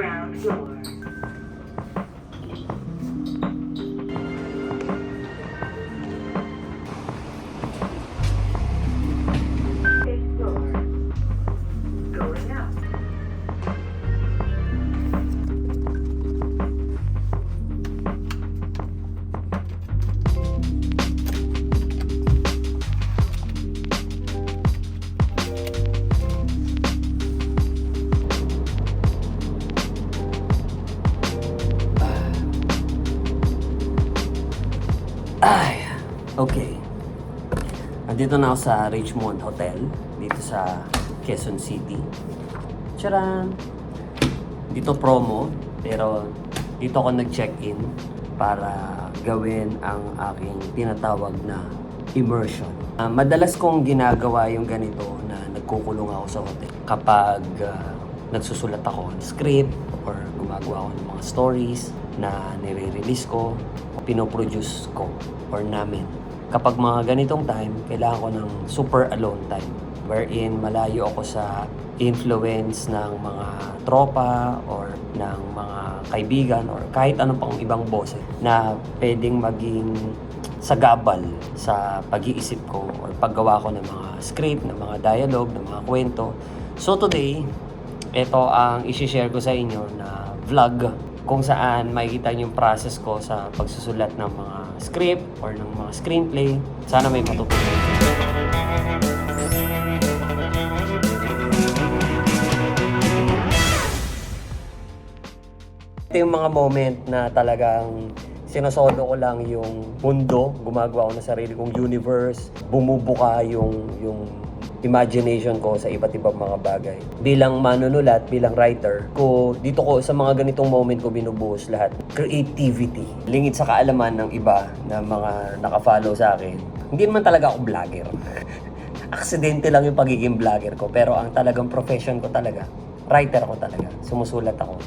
Ground floor. Andito na ako sa Richmond Hotel, dito sa Quezon City. Charan! Dito promo, pero dito ako nag-check-in para gawin ang aking tinatawag na immersion. Ah, madalas kong ginagawa yung ganito na nagkukulong ako sa hotel kapag ah, nagsusulat ako ng script or gumagawa ako ng mga stories na nire-release ko pinoproduce ko or namin. Kapag mga ganitong time, kailangan ko ng super alone time wherein malayo ako sa influence ng mga tropa or ng mga kaibigan or kahit ano pang ibang boses na pwedeng maging sagabal sa pag-iisip ko or paggawa ko ng mga script, ng mga dialogue, ng mga kwento. So today, ito ang isi-share ko sa inyo na vlog kung saan makikita niyo yung process ko sa pagsusulat ng mga script or ng mga screenplay. Sana may matutunan. Ito yung mga moment na talagang sinosolo ko lang yung mundo, gumagawa ko ng sarili kong universe, bumubuka yung yung imagination ko sa iba't ibang mga bagay. Bilang manunulat, bilang writer, ko dito ko sa mga ganitong moment ko binubuhos lahat. Creativity. Lingid sa kaalaman ng iba na mga nakafollow sa akin. Hindi naman talaga ako vlogger. Aksidente lang yung pagiging vlogger ko. Pero ang talagang profession ko talaga, writer ko talaga. Sumusulat ako.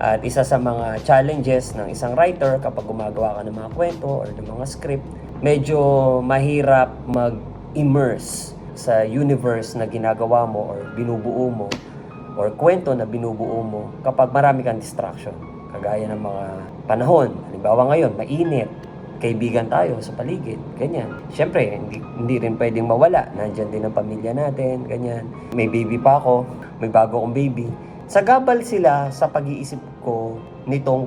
At isa sa mga challenges ng isang writer kapag gumagawa ka ng mga kwento or ng mga script, medyo mahirap mag-immerse sa universe na ginagawa mo or binubuo mo or kwento na binubuo mo kapag marami kang distraction. Kagaya ng mga panahon. Halimbawa ngayon, mainit. Kaibigan tayo sa paligid. Ganyan. Siyempre, hindi, hindi rin pwedeng mawala. Nandyan din ang pamilya natin. Ganyan. May baby pa ako. May bago akong baby. Sagabal sila sa pag-iisip ko nitong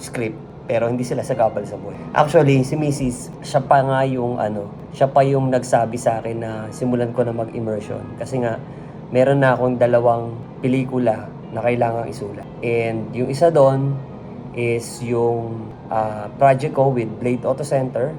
script pero hindi sila sagabal sa buhay. Actually, si Mrs. siya pa nga yung ano, siya pa yung nagsabi sa akin na simulan ko na mag-immersion kasi nga meron na akong dalawang pelikula na kailangang isulat. And yung isa doon is yung ah, project ko with Blade Auto Center,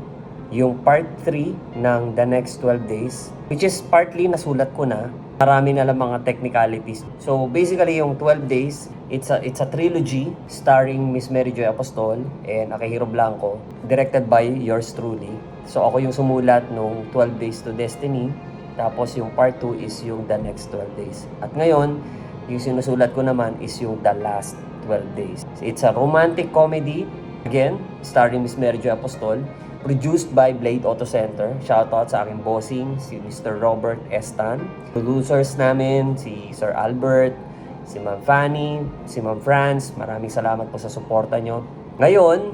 yung part 3 ng The Next 12 Days, which is partly nasulat ko na, marami na lang mga technicalities. So basically yung 12 Days, it's a it's a trilogy starring Miss Mary Joy Apostol and Akihiro Blanco, directed by yours truly. So ako yung sumulat nung 12 Days to Destiny, tapos yung part 2 is yung The Next 12 Days. At ngayon, yung sinusulat ko naman is yung The Last 12 Days. It's a romantic comedy, again, starring Miss Mary Jo Apostol, produced by Blade Auto Center. Shoutout sa aking bossing, si Mr. Robert Estan. Producers namin, si Sir Albert, si Ma'am Fanny, si Ma'am Franz. Maraming salamat po sa suporta nyo. Ngayon,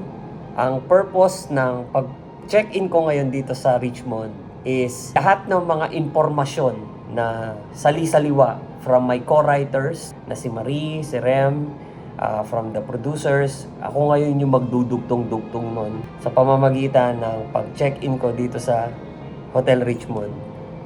ang purpose ng pag-check-in ko ngayon dito sa Richmond is lahat ng mga impormasyon na sali-saliwa from my co-writers na si Marie, si Rem, uh, from the producers. Ako ngayon yung magdudugtong-dugtong nun sa pamamagitan ng pag-check-in ko dito sa Hotel Richmond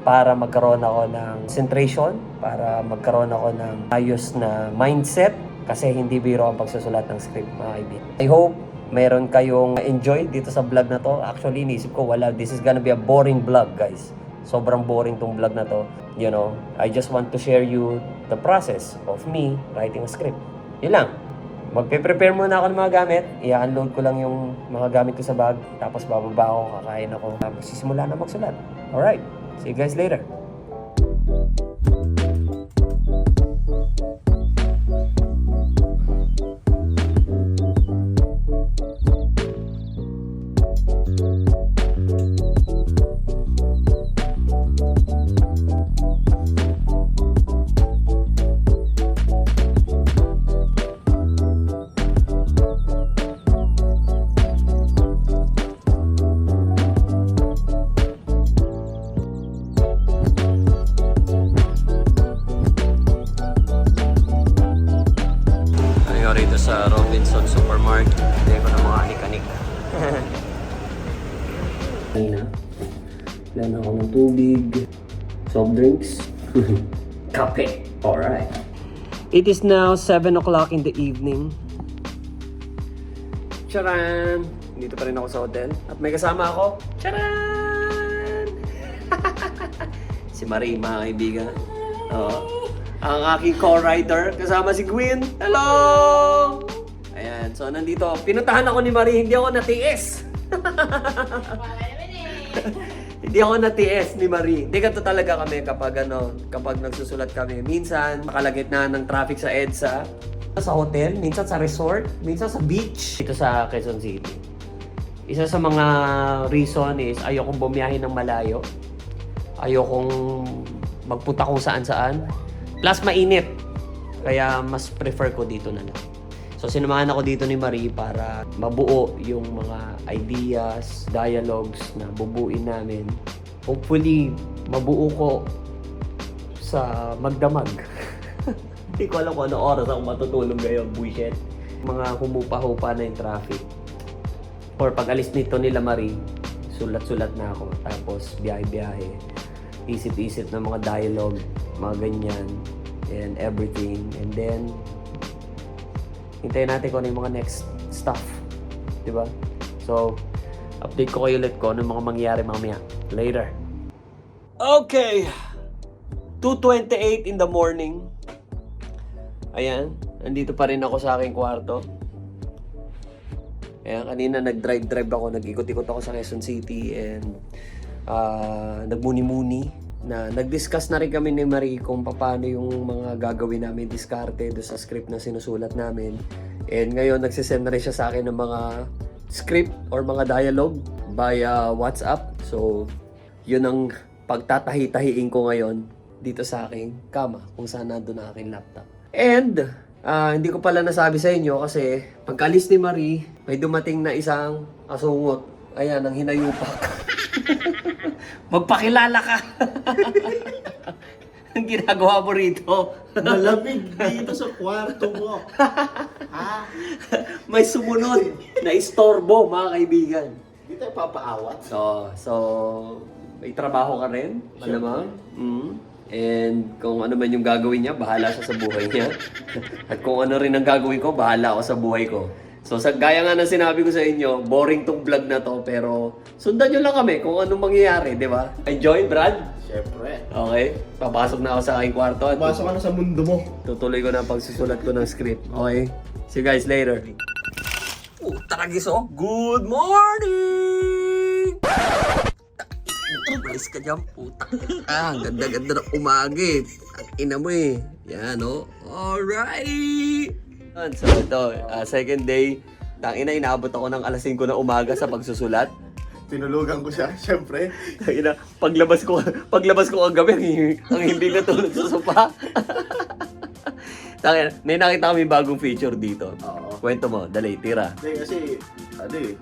para magkaroon ako ng concentration, para magkaroon ako ng ayos na mindset kasi hindi biro ang pagsusulat ng script mga kaibigan. I hope meron kayong enjoy dito sa vlog na to. Actually, inisip ko, wala, this is gonna be a boring vlog, guys. Sobrang boring tong vlog na to. You know, I just want to share you the process of me writing a script. Yun lang. Magpe-prepare muna ako ng mga gamit. I-unload ko lang yung mga gamit ko sa bag. Tapos bababa ako, kakain ako. Magsisimula na magsulat. Alright. See you guys later. Sa Robinson Supermarket. Hindi ko na mga anik-anik. Kanina, plan ako ng tubig, soft drinks, kape. Alright. It is now 7 o'clock in the evening. Charan! Dito pa rin ako sa hotel. At may kasama ako. Charan! si Marie, mga kaibigan. Oo. Ang aking co-writer, kasama si Gwen. Hello! Ayan, so nandito. Pinuntahan ako ni Marie, hindi ako natiis. hindi ako natiis ni Marie. Hindi ganito talaga kami kapag ano, kapag nagsusulat kami. Minsan, makalagitnaan ng traffic sa EDSA, sa hotel, minsan sa resort, minsan sa beach. Dito sa Quezon City. Isa sa mga reason is ayokong bumiyahe ng malayo. Ayokong magpunta kung saan saan. Plus mainit. Kaya mas prefer ko dito na lang. So sinamahan ako dito ni Marie para mabuo yung mga ideas, dialogues na bubuin namin. Hopefully, mabuo ko sa magdamag. Hindi ko alam kung ano oras ako matutulog ngayon, bullshit. Mga humupa-hupa na yung traffic. Or pag alis nito nila Marie, sulat-sulat na ako. Tapos biyahe-biyahe. Isip-isip ng mga dialogue, mga ganyan, and everything. And then, hintayin natin kung ano yung mga next stuff. Di ba? So, update ko kayo ulit kung ano mga mangyayari mamaya. Later. Okay. 2.28 in the morning. Ayan. Nandito pa rin ako sa aking kwarto. Ayan, kanina nag-drive-drive ako, nag-ikot-ikot ako sa Quezon City and ah, nagmuni-muni na nag-discuss na rin kami ni Marie kung paano yung mga gagawin namin diskarte do sa script na sinusulat namin. And ngayon, nagsisend na rin siya sa akin ng mga script or mga dialogue via WhatsApp. So, yun ang pagtatahi-tahiin ko ngayon dito sa aking kama kung saan nandun ang aking laptop. And, ah, hindi ko pala nasabi sa inyo kasi pagkalis ni Marie, may dumating na isang asungot. Ayan, ang hinayupak. Magpakilala ka! ang ginagawa mo rito. Malamig dito sa kwarto mo. ha? may sumunod na istorbo, mga kaibigan. Di tayo papaawat. So, so may trabaho ka rin, malamang. Mm. And kung ano man yung gagawin niya, bahala siya sa buhay niya. At kung ano rin ang gagawin ko, bahala ako sa buhay ko. So, sa gaya nga ng sinabi ko sa inyo, boring tong vlog na to, pero sundan nyo lang kami kung anong mangyayari, di ba? Enjoy, Brad? Siyempre. Okay? Papasok na ako sa aking kwarto at Pumasok ka na sa mundo mo. tutuloy ko na ang pagsusulat ko ng script. Okay? See you guys later. Oh, taragis oh. Good morning! Umalis ka dyan, puta. Ah, ang ganda-ganda ng umaga eh. Ang ina mo eh. Yan oh. Alrighty! Yan, So ito, ah, second day. Tangina, inaabot ako ng alas 5 na umaga sa pagsusulat. Tinulugan ko siya, siyempre. Tangina, paglabas ko, paglabas ko kagabi, ang, ang hindi natulog sa sopa. Tangina, may nakita kami bagong feature dito. Oo. Kwento mo, dali, tira. Hindi kasi, ano eh.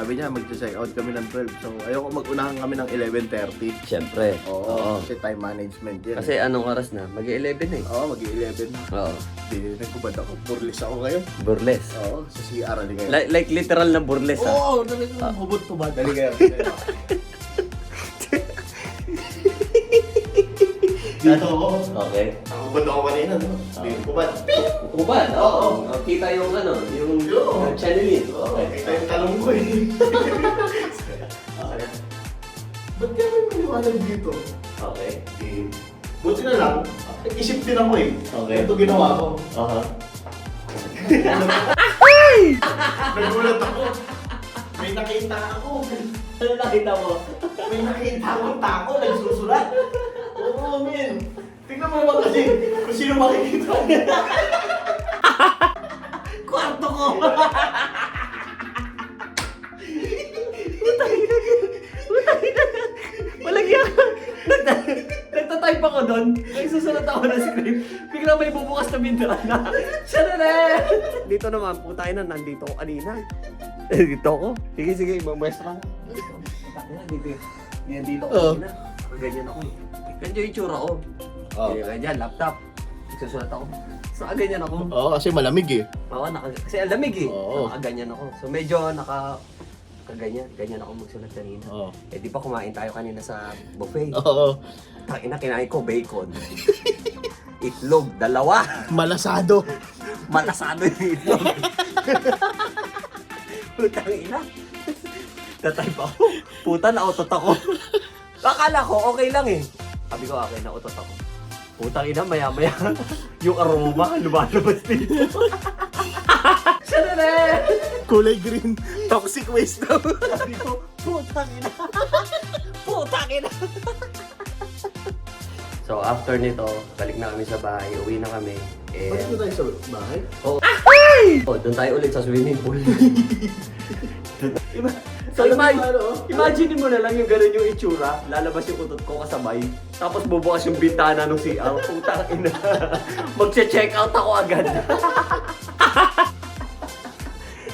Sabi niya, mag-check out kami ng 12. So, ayoko mag-unahan kami ng 11.30. Siyempre. Oo, kasi time management yan. Kasi anong oras na? Mag-11 eh. Oo, mag-11 na. Oo. Di, nagkubad ako. Burlis ako ngayon. Burles. Oo, sa CR, ali ngayon. Like, like literal na burles ha. Oo, talagang hubot to ba? Dali ngayon. Dito ako. Okay. Nakubad ako kanina, no? Di, kubad. Ubad, oo. Kita yung ano, yung Oo. uh, channeling. Oo, Okay. Okay. Ba't kaya may maliwanag dito? Okay. Eh, buti na lang, nag-isip din ako eh. Okay. Ito ginawa ko. Aha. Nagulat ako. May nakita ako. Ano nakita mo? May nakita akong tao nagsusulat. Oo, men. Tingnan mo naman kasi kung sino makikita. Kwarto ko! may bubukas na bintana. Siya na rin! Dito naman, putay na, nandito ako kanina. Dito ako. Sige, sige, mamwestra ko. Dito, yan dito ako Oo. kanina. Ganyan ako. Ganyan yung itsura ko. Oo. Ganyan, laptop. Nagsusulat ako. So, ah, ganyan ako. Oo, kasi malamig eh. Oo, naka, kasi ang lamig eh. Oo. Nakaganyan ako. So, medyo naka... Nakaganyan. Ganyan ako magsulat kanina. Oo. Eh, di ba kumain tayo kanina sa buffet? Oo. Tangina, kinain ko bacon. Itlog, dalawa. Malasado. Malasado yung itlog. Putang ina. Tatay pa ako. Puta, nautot ako. Akala ko, okay lang eh. Sabi ko, okay, nautot ako. Putang ina, maya-maya. yung aroma, lumalabas dito. Rin! Kulay green. Toxic waste daw. Sabi ko, putang ina. putang ina. So, after nito, balik na kami sa bahay. Uwi na kami. Balik And, na tayo sa bahay. oh, oh, doon tayo ulit sa swimming pool. So imagine, imagine mo na lang yung ganun yung itsura, lalabas yung utot ko kasabay, tapos bubukas yung bintana ng CR, putang ina. Magche-check out ako agad.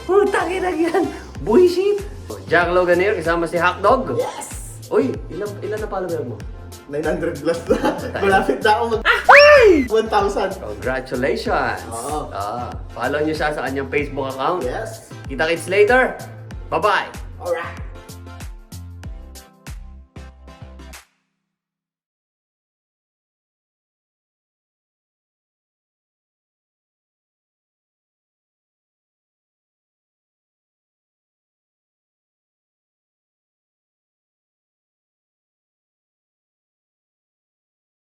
putang ina yan. Bullshit. Jack Logan here, kasama si Hotdog. Yes! Uy, ilan, ilan na follower mo? 900 plus na. Malapit na ako mag... 1,000. Congratulations! Oo. Ah, follow niyo siya sa kanyang Facebook account. Yes. Kita kits later. Bye-bye! Alright.